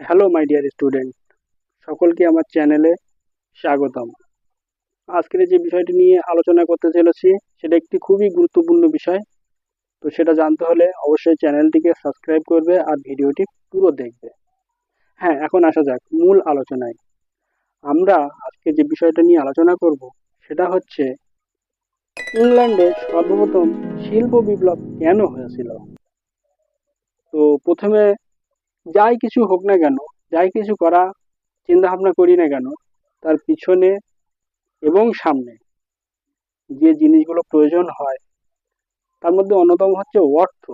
Hello my dear student সকলকে আমার চ্যানেলে স্বাগতম। আজকের যে বিষয়টি নিয়ে আলোচনা করতে চলেছি, সেটা একটি খুবই গুরুত্বপূর্ণ বিষয়। তো সেটা জানতে হলে অবশ্যই চ্যানেলটিকে সাবস্ক্রাইব করবে আর ভিডিওটি পুরো দেখবে। হ্যাঁ এখন আসা যাক মূল আলোচনায়। আমরা আজকে যে বিষয়টা নিয়ে আলোচনা করব, সেটা হচ্ছে ইংল্যান্ডে সর্বপ্রথম শিল্প বিপ্লব কেন হয়েছিল? তো প্রথমে যাই কিছু হোক না কেন, যাই কিছু করা চিন্তা ভাবনা করি না কেন, তার পিছনে এবং সামনে যে জিনিসগুলো প্রয়োজন হয়, তার মধ্যে অন্যতম হচ্ছে অর্থ।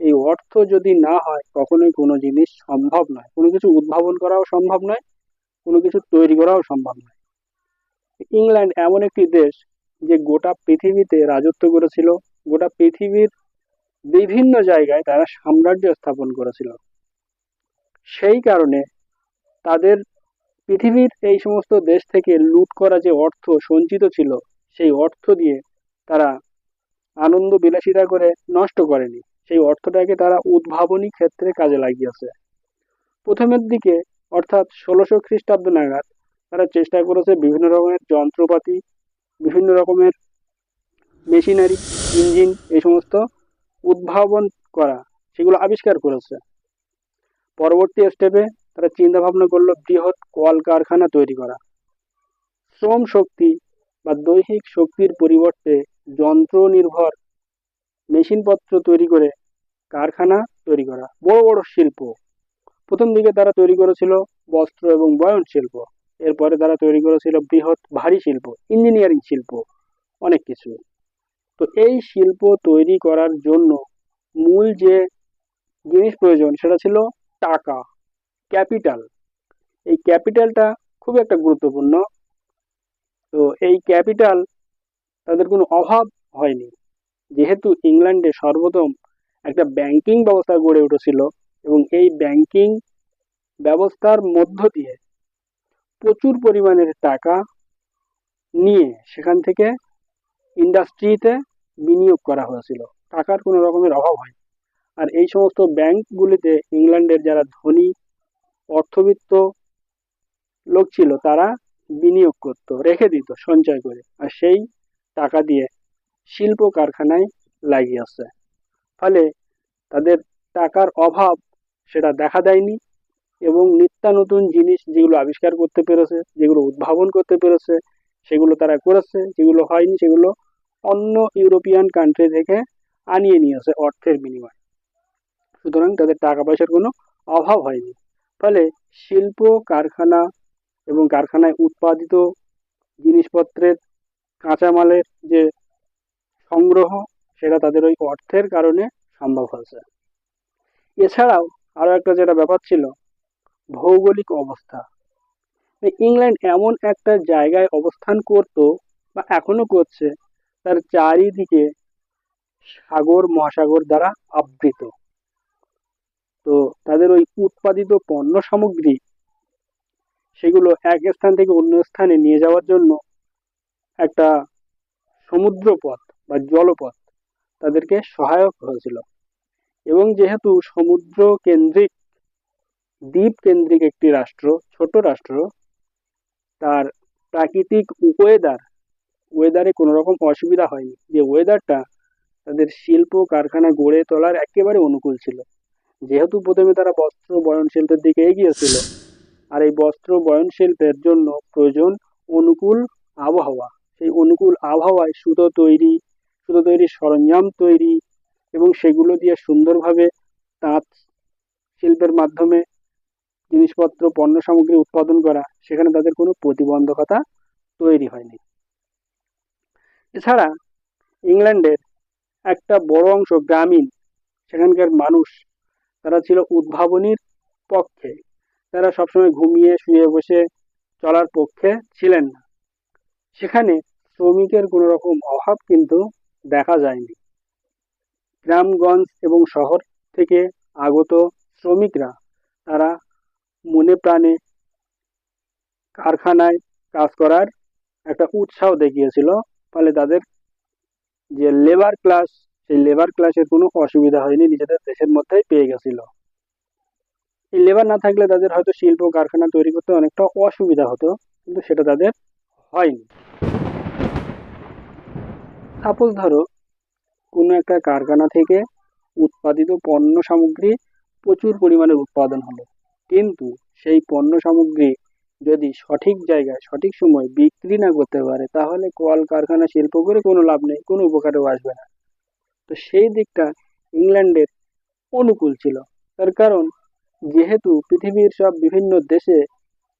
এই অর্থ যদি না হয়, কখনোই কোনো জিনিস সম্ভব নয়। কোনো কিছু উদ্ভাবন করাও সম্ভব নয়, কোনো কিছু তৈরি করাও সম্ভব নয়। ইংল্যান্ড এমন একটি দেশ যে গোটা পৃথিবীতে রাজত্ব করেছিল। গোটা পৃথিবীর বিভিন্ন জায়গায় তারা সাম্রাজ্য স্থাপন করেছিল। সেই কারণে তাদের পৃথিবীর এই সমস্ত দেশ থেকে লুট করা যে অর্থ সঞ্চিত ছিল, সেই অর্থ দিয়ে তারা আনন্দ বিলাসিতা করে নষ্ট করেনি। সেই অর্থটাকে তারা উদ্ভাবনী ক্ষেত্রে কাজে লাগিয়েছে। প্রথমের দিকে, অর্থাৎ ষোলোশো খ্রিস্টাব্দ নাগাদ, তারা চেষ্টা করেছে বিভিন্ন রকমের যন্ত্রপাতি, বিভিন্ন রকমের মেশিনারি, ইঞ্জিন, এই সমস্ত উদ্ভাবন করা, সেগুলো আবিষ্কার করেছে। পরবর্তী স্টেপে তারা চিন্তা ভাবনা করল বৃহৎ কলকারখানা তৈরি করা। শ্রম শক্তি বা দৈহিক শক্তির পরিবর্তে যন্ত্র নির্ভর মেশিনপত্র তৈরি করে কারখানা তৈরি করা। বড় বড় শিল্প। প্রথম দিকে তারা তৈরি করেছিল বস্ত্র এবং বয়ন শিল্প। এরপরে তারা তৈরি করেছিল বৃহৎ ভারী শিল্প, ইঞ্জিনিয়ারিং শিল্প, অনেক কিছু। তো এই শিল্প তৈরি করার জন্য মূল যে জিনিস প্রয়োজন সেটা ছিল টাকা, ক্যাপিটাল। এই ক্যাপিটালটা খুব একটা গুরুত্বপূর্ণ। তো এই ক্যাপিটাল তাদের কোনো অভাব হয়নি। যেহেতু ইংল্যান্ডে সর্বপ্রথম একটা ব্যাংকিং ব্যবস্থা গড়ে উঠেছিল এবং এই ব্যাংকিং ব্যবস্থার মধ্য দিয়ে প্রচুর পরিমাণের টাকা নিয়ে সেখান থেকে ইন্ডাস্ট্রিতে বিনিয়োগ করা হয়েছিল। টাকার কোনো রকমের অভাব হয় আর এই সমস্ত ব্যাংকগুলিতে ইংল্যান্ডের যারা ধনী অর্থবিত্ত লোক ছিল, তারা বিনিয়োগ করত, রেখে দিত সঞ্চয় করে। আর সেই টাকা দিয়ে শিল্প কারখানায় লাগিয়েছে ফলে তাদের টাকার অভাব সেটা দেখা দেয়নি এবং নিত্য নতুন জিনিস যেগুলো আবিষ্কার করতে পেরেছে, যেগুলো উদ্ভাবন করতে পেরেছে, সেগুলো তারা করেছে, যেগুলো হয়নি সেগুলো অন্য ইউরোপিয়ান কান্ট্রি থেকে আনিয়ে নিয়েছে অর্থের বিনিময়ে। সুতরাং তাদের টাকা পয়সার কোনো অভাব হয়নি। ফলে শিল্প, কারখানা এবং কারখানায় উৎপাদিত জিনিসপত্রের কাঁচামালের যে সংগ্রহ, সেটা তাদের ওই অর্থের কারণে সম্ভব হয়েছে। এছাড়াও আরও একটা যেটা ব্যাপার ছিল, ভৌগোলিক অবস্থা। ইংল্যান্ড এমন একটা জায়গায় অবস্থান করত বা এখনও করছে, তার চারিদিকে সাগর, মহাসাগর দ্বারা আবৃত। তো তাদের ওই উৎপাদিত পণ্য সামগ্রী, সেগুলো এক স্থান থেকে অন্য স্থানে নিয়ে যাওয়ার জন্য একটা সমুদ্র পথ বা জলপথ তাদেরকে সহায়ক হয়েছিল। এবং যেহেতু সমুদ্র কেন্দ্রিক দ্বীপ কেন্দ্রিক একটি রাষ্ট্র, ছোট রাষ্ট্র, তার প্রাকৃতিক ওয়েদার ওয়েদারে কোনো রকম অসুবিধা হয়নি। যে ওয়েদারটা তাদের শিল্প কারখানা গড়ে তোলার একেবারে অনুকূল ছিল। যেহেতু প্রথমে তারা বস্ত্র বয়ন শিল্পের দিকে এগিয়েছিল আর এই বস্ত্র বয়ন শিল্পের জন্য প্রয়োজন অনুকূল আবহাওয়া। সেই অনুকূল আবহাওয়ায় সুতো তৈরি, সুতো তৈরির সরঞ্জাম তৈরি এবং সেগুলো দিয়ে সুন্দরভাবে তাঁত শিল্পের মাধ্যমে জিনিসপত্র, পণ্য সামগ্রী উৎপাদন করা, সেখানে তাদের কোনো প্রতিবন্ধকতা তৈরি হয়নি। এছাড়া ইংল্যান্ডের একটা বড় অংশ গ্রামীণ, সেখানকার মানুষ তারা ছিল উদ্ভাবনীর পক্ষে। তারা সবসময় ঘুমিয়ে শুয়ে বসে চলার পক্ষে ছিলেন না। সেখানে শ্রমিকের কোনো রকম অভাব কিন্তু দেখা যায়নি। গ্রামগঞ্জ এবং শহর থেকে আগত শ্রমিকরা তারা মনে প্রাণে কারখানায় কাজ করার একটা উৎসাহ দেখিয়েছিল। ফলে তাদের যে লেবার ক্লাস সেই লেবার ক্লাসের কোনো অসুবিধা হয়নি, নিজেদের দেশের মধ্যেই পেয়ে গেছিল। এই লেবার না থাকলে তাদের হয়তো শিল্প, কারখানা তৈরি করতে অনেকটা অসুবিধা হতো, কিন্তু সেটা তাদের হয়নি। সাপোজ ধরো, কোনো একটা কারখানা থেকে উৎপাদিত পণ্য সামগ্রী প্রচুর পরিমাণে উৎপাদন হলো, কিন্তু সেই পণ্য সামগ্রী যদি সঠিক জায়গায়, সঠিক সময় বিক্রি না করতে পারে, তাহলে কল কারখানা শিল্প করে কোনো লাভ নেই, কোনো উপকারেও আসবে না। তো সেই দিকটা ইংল্যান্ডের অনুকূল ছিল। তার কারণ, যেহেতু পৃথিবীর সব বিভিন্ন দেশে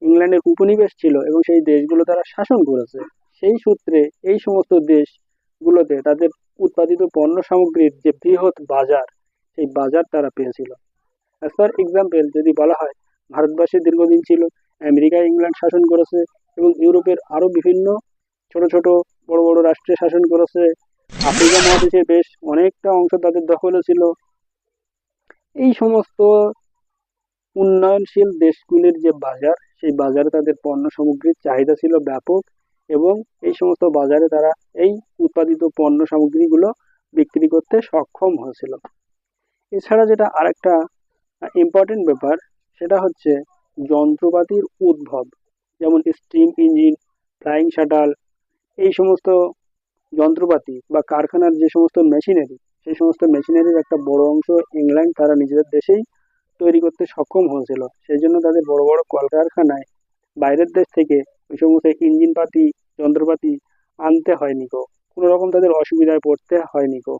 ইংল্যান্ডের উপনিবেশ ছিল এবং সেই দেশগুলো তারা শাসন করেছে, সেই সূত্রে এই সমস্ত দেশগুলোতে তাদের উৎপাদিত পণ্য সামগ্রীর যে বৃহৎ বাজার, সেই বাজার তারা পেয়েছিল। অ্যাজ পার এক্সাম্পল যদি বলা হয়, ভারতবর্ষে দীর্ঘদিন ছিল, আমেরিকা ইংল্যান্ড শাসন করেছে এবং ইউরোপের আরও বিভিন্ন ছোট ছোট বড় বড় রাষ্ট্রে শাসন করেছে আফ্রিকা মহাদেশের বেশ অনেকটা অংশ তাদের দখলে ছিল। এই সমস্ত উন্নয়নশীল দেশগুলির যে বাজার, সেই বাজারে তাদের পণ্য সামগ্রীর চাহিদা ছিল ব্যাপক এবং এই সমস্ত বাজারে তারা এই উৎপাদিত পণ্য সামগ্রীগুলো বিক্রি করতে সক্ষম হয়েছিল। এছাড়া যেটা আরেকটা ইম্পর্টেন্ট ব্যাপার, সেটা হচ্ছে যন্ত্রপাতির উদ্ভব, যেমন স্টিম ইঞ্জিন ফ্লাইং শাটাল এই সমস্ত যন্ত্রপাতি বা কারখানার যে সমস্ত মেশিনারি সেই সমস্ত মেশিনারির একটা বড় অংশ ইংল্যান্ড তারা নিজেদের দেশেই তৈরি করতে সক্ষম হয়েছিল। সেই জন্য তাদের বড় বড় কলকারখানায় বাইরের দেশ থেকে ওই সমস্ত ইঞ্জিনপাতি, যন্ত্রপাতি আনতে হয়নি কো কোনো রকম তাদের অসুবিধায় পড়তে হয়নি কো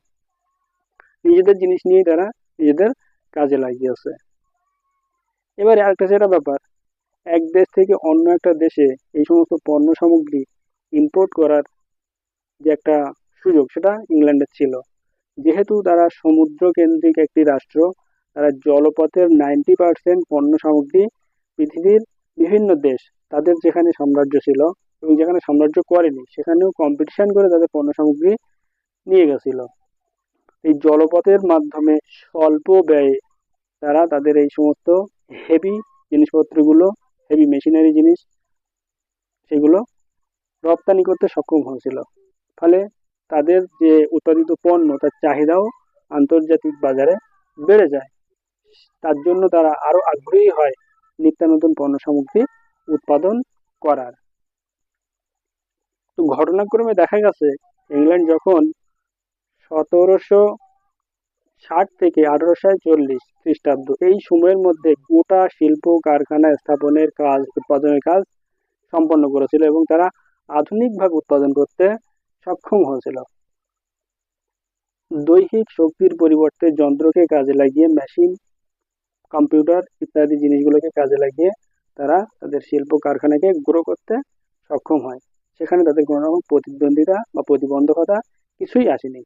নিজেদের জিনিস নিয়েই তারা নিজেদের কাজে লাগিয়েছে। এবারে আরেকটা যেটা ব্যাপার, এক দেশ থেকে অন্য একটা দেশে এই সমস্ত পণ্য সামগ্রী ইম্পোর্ট করার যে একটা সুযোগ, সেটা ইংল্যান্ডের ছিল। যেহেতু তারা সমুদ্র কেন্দ্রিক একটি রাষ্ট্র, তারা জলপথের নাইনটি পার্সেন্ট পণ্য সামগ্রী পৃথিবীর বিভিন্ন দেশ, তাদের যেখানে সাম্রাজ্য ছিল এবং যেখানে সাম্রাজ্য করেনি, সেখানেও কম্পিটিশন করে তাদের পণ্য সামগ্রী নিয়ে গেছিল। এই জলপথের মাধ্যমে স্বল্প ব্যয়ে তারা তাদের এই সমস্ত হেভি জিনিসপত্রগুলো হেভি মেশিনারি জিনিস, সেগুলো রপ্তানি করতে সক্ষম হয়েছিল। ফলে তাদের যে উৎপাদিত পণ্য তার চাহিদাও আন্তর্জাতিক বাজারে বেড়ে যায়। তার জন্য তারা আরও আগ্রহী হয় নিত্য নতুন পণ্য সামগ্রী উৎপাদন করার। তো ঘটনাক্রমে দেখা গেছে, ইংল্যান্ড যখন সতেরোশো ষাট থেকে আঠারোশো চল্লিশ খ্রিস্টাব্দ এই সময়ের মধ্যে গোটা শিল্প কারখানা স্থাপনের কাজ, উৎপাদনের কাজ সম্পন্ন করেছিল এবং তারা আধুনিকভাবে উৎপাদন করতে সক্ষম হয়েছিল। দৈহিক শক্তির পরিবর্তে যন্ত্রকে কাজে লাগিয়ে মেশিন কম্পিউটার ইত্যাদি জিনিসগুলোকে কাজে লাগিয়ে তারা তাদের শিল্প কারখানাকে গ্রো করতে সক্ষম হয়। সেখানে তাদের কোনো রকম প্রতিদ্বন্দ্বিতা বা প্রতিবন্ধকতা কিছুই আসেনি।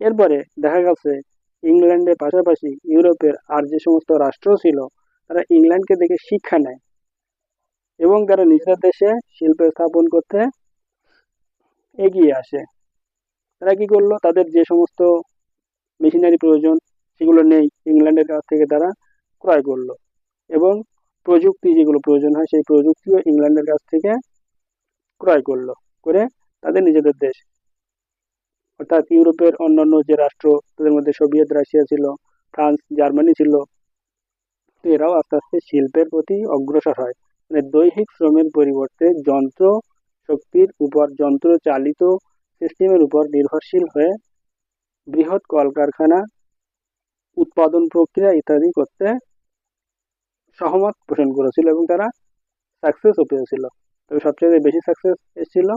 এরপরে দেখা গেছে, ইংল্যান্ডের পাশাপাশি ইউরোপের আর যে সমস্ত রাষ্ট্র ছিল, তারা ইংল্যান্ডকে দেখে শিক্ষা নেয় এবং তারা নিজেদের দেশে শিল্প স্থাপন করতে এগিয়ে আসে। তারা কি করল? তাদের যে সমস্ত মেশিনারি প্রয়োজন, সেগুলো নেই। ইংল্যান্ডের কাছ থেকে তারা ক্রয় করল। এবং প্রযুক্তি যেগুলো প্রয়োজন হয়, সেই প্রযুক্তিও ইংল্যান্ডের কাছ থেকে ক্রয় করল করে তাদের নিজেদের দেশ। অর্থাৎ ইউরোপের অন্যান্য যে রাষ্ট্র, তাদের মধ্যে সোভিয়েত রাশিয়া ছিল, ফ্রান্স, জার্মানি ছিল এরাও আস্তে আস্তে শিল্পের প্রতি অগ্রসর হয়। মানে দৈহিক শ্রমের পরিবর্তে যন্ত্র শক্তির উপর যন্ত্র চালিত সিস্টেমের উপর নির্ভরশীল হয়ে বৃহৎ কলকারখানা উৎপাদন প্রক্রিয়া ইত্যাদি করতে সহমত পোষণ করেছিল এবং তারা সাকসেসও পেয়েছিল। তবে সবচেয়ে বেশি সাকসেস এসেছিল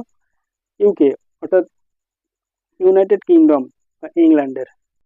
ইউকে অর্থাৎ ইউনাইটেড কিংডম বা ইংল্যান্ডের